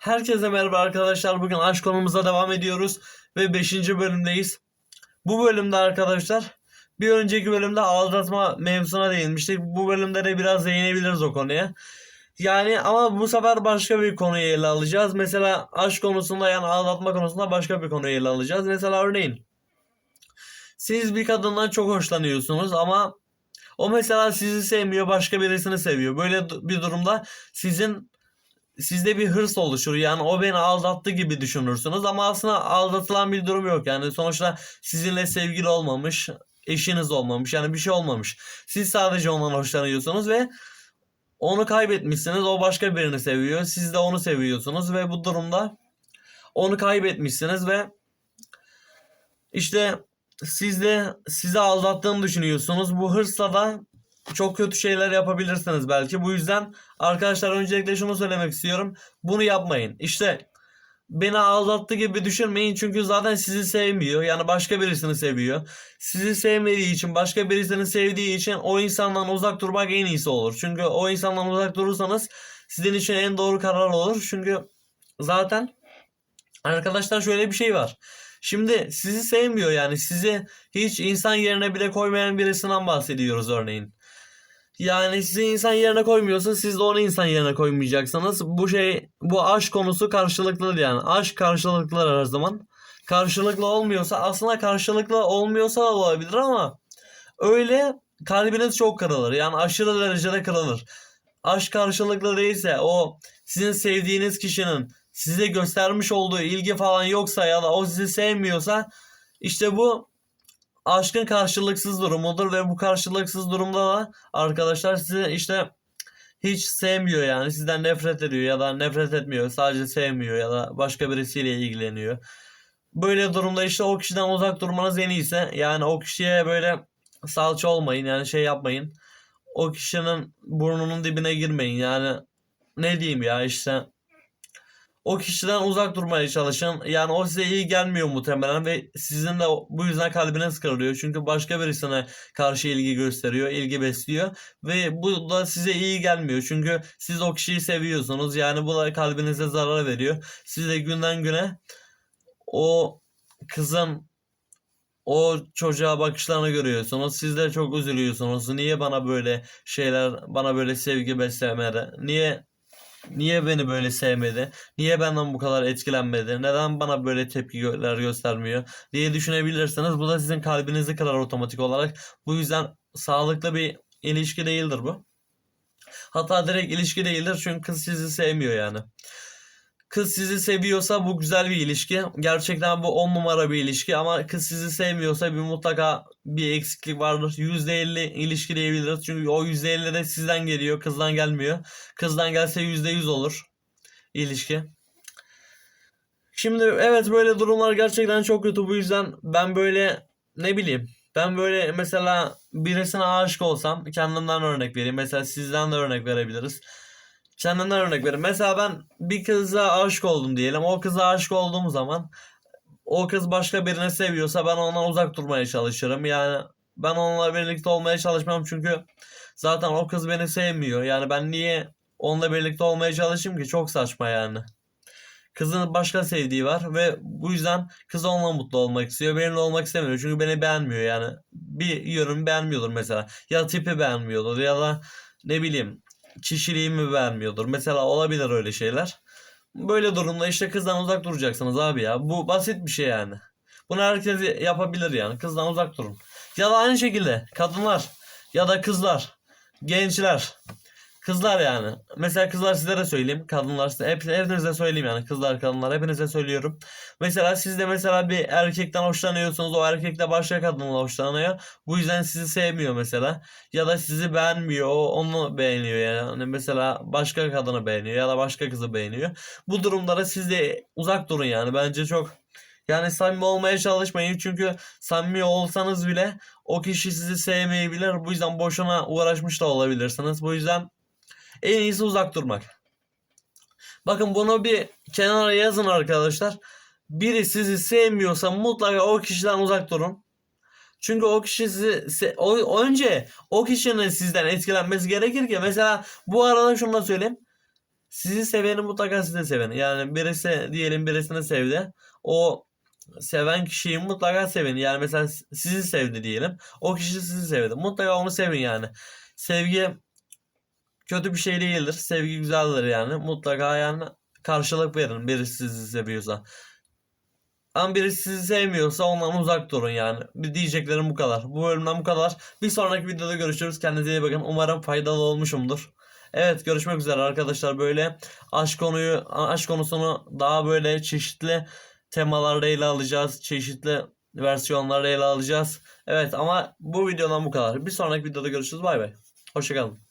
Herkese merhaba arkadaşlar. Bugün aşk konumuza devam ediyoruz ve 5. bölümdeyiz. Bu bölümde arkadaşlar bir önceki bölümde aldatma mevzusuna değinmiştik. Bu bölümde de biraz değinebiliriz o konuya. Yani ama bu sefer başka bir konuyu ele alacağız. Mesela aşk konusunda yani aldatma konusunda başka bir konuyu ele alacağız. Mesela örneğin siz bir kadından çok hoşlanıyorsunuz ama o mesela sizi sevmiyor, başka birisini seviyor. Böyle bir durumda sizin sizde bir hırs oluşur. Yani o beni aldattı gibi düşünürsünüz ama aslında aldatılan bir durum yok. Yani sonuçta sizinle sevgili olmamış, eşiniz olmamış. Yani bir şey olmamış. Siz sadece ondan hoşlanıyorsunuz ve onu kaybetmişsiniz. O başka birini seviyor. Siz de onu seviyorsunuz ve bu durumda onu kaybetmişsiniz ve işte siz de sizi aldattığını düşünüyorsunuz. Bu hırsla da çok kötü şeyler yapabilirsiniz belki. Bu yüzden arkadaşlar öncelikle şunu söylemek istiyorum. Bunu yapmayın. İşte beni aldattı gibi düşünmeyin çünkü zaten sizi sevmiyor. Yani başka birisini seviyor. Sizi sevmediği için, başka birisini sevdiği için o insandan uzak durmak en iyisi olur. Çünkü o insandan uzak durursanız sizin için en doğru karar olur. Çünkü zaten arkadaşlar şöyle bir şey var. Şimdi sizi sevmiyor yani sizi hiç insan yerine bile koymayan birisinden bahsediyoruz örneğin. Yani sizi insan yerine koymuyorsa siz de onu insan yerine koymayacaksınız. Bu şey bu aşk konusu karşılıklıdır yani. Aşk karşılıklıdır her zaman. Karşılıklı olmuyorsa aslında karşılıklı olmuyorsa da olabilir ama öyle kalbiniz çok kırılır. Yani aşırı derecede kırılır. Aşk karşılıklı değilse o sizin sevdiğiniz kişinin size göstermiş olduğu ilgi falan yoksa ya da o sizi sevmiyorsa işte bu aşkın karşılıksız durumudur ve bu karşılıksız durumda da arkadaşlar sizi işte hiç sevmiyor yani sizden nefret ediyor ya da nefret etmiyor sadece sevmiyor ya da başka birisiyle ilgileniyor. Böyle durumda işte o kişiden uzak durmanız en iyisi. Yani o kişiye böyle salça olmayın yani şey yapmayın. O kişinin burnunun dibine girmeyin yani ne diyeyim ya işte o kişiden uzak durmaya çalışın. Yani o size iyi gelmiyor muhtemelen ve sizin de bu yüzden kalbiniz kırılıyor. Çünkü başka birisine karşı ilgi gösteriyor, ilgi besliyor ve bu da size iyi gelmiyor. Çünkü siz o kişiyi seviyorsunuz. Yani bu da kalbinize zarar veriyor. Siz de günden güne o kızın o çocuğa bakışlarını görüyorsunuz. Siz de çok üzülüyorsunuz. Niye bana böyle şeyler, bana böyle sevgi beslemedi? Niye Niye beni böyle sevmedi? Niye benden bu kadar etkilenmedi? Neden bana böyle tepkiler göstermiyor? diye düşünebilirsiniz. Bu da sizin kalbinizi kırar otomatik olarak. Bu yüzden sağlıklı bir ilişki değildir bu. Hatta direkt ilişki değildir çünkü kız sizi sevmiyor yani. Kız sizi seviyorsa bu güzel bir ilişki. Gerçekten bu on numara bir ilişki ama kız sizi sevmiyorsa bir mutlaka bir eksiklik vardır. %50 ilişki diyebiliriz. Çünkü o %50 de sizden geliyor, kızdan gelmiyor. Kızdan gelse %100 olur ilişki. Şimdi evet böyle durumlar gerçekten çok kötü. Bu yüzden ben böyle ne bileyim ben böyle mesela birisine aşık olsam kendimden örnek vereyim. Mesela sizden de örnek verebiliriz. Kendimden örnek vereyim. Mesela ben bir kıza aşık oldum diyelim. O kıza aşık olduğum zaman o kız başka birini seviyorsa ben ondan uzak durmaya çalışırım. Yani ben onunla birlikte olmaya çalışmam çünkü zaten o kız beni sevmiyor. Yani ben niye onunla birlikte olmaya çalışayım ki? Çok saçma yani. Kızın başka sevdiği var ve bu yüzden kız onunla mutlu olmak istiyor. Benimle olmak istemiyor çünkü beni beğenmiyor yani. Bir yönümü beğenmiyordur mesela. Ya tipi beğenmiyordur ya da ne bileyim kişiliğimi beğenmiyordur. Mesela olabilir öyle şeyler. Böyle durumda işte kızdan uzak duracaksınız abi ya. Bu basit bir şey yani. Bunu herkes yapabilir yani. Kızdan uzak durun. Ya da aynı şekilde kadınlar ya da kızlar, gençler, kızlar yani. Mesela kızlar sizlere söyleyeyim, kadınlar size hep, hepinize söyleyeyim yani. Kızlar, kadınlar hepinize söylüyorum. Mesela siz de mesela bir erkekten hoşlanıyorsunuz. O erkek de başka kadınla hoşlanıyor. Bu yüzden sizi sevmiyor mesela. Ya da sizi beğenmiyor. O onu beğeniyor yani. Hani mesela başka kadını beğeniyor ya da başka kızı beğeniyor. Bu durumlara siz de uzak durun yani. Bence çok yani samimi olmaya çalışmayın. Çünkü samimi olsanız bile o kişi sizi sevmeyebilir. Bu yüzden boşuna uğraşmış da olabilirsiniz. Bu yüzden en iyisi uzak durmak. Bakın bunu bir kenara yazın arkadaşlar. Biri sizi sevmiyorsa mutlaka o kişiden uzak durun. Çünkü o kişi sizi o, önce o kişinin sizden etkilenmesi gerekir ki mesela bu arada şunu da söyleyeyim. sizi seveni mutlaka sizi seveni. Yani birisi diyelim birisini sevdi. O seven kişiyi mutlaka sevin. Yani mesela sizi sevdi diyelim. O kişi sizi sevdi. Mutlaka onu sevin yani. Sevgi kötü bir şey değildir. Sevgi güzeldir yani. Mutlaka yani karşılık verin birisi sizi seviyorsa. Ama birisi sizi sevmiyorsa ondan uzak durun yani. Bir diyeceklerim bu kadar. Bu bölümden bu kadar. Bir sonraki videoda görüşürüz. Kendinize iyi bakın. Umarım faydalı olmuşumdur. Evet görüşmek üzere arkadaşlar. Böyle aşk konuyu aşk konusunu daha böyle çeşitli temalarda ele alacağız. Çeşitli versiyonlarda ele alacağız. Evet ama bu videodan bu kadar. Bir sonraki videoda görüşürüz. Bay bay. Hoşçakalın.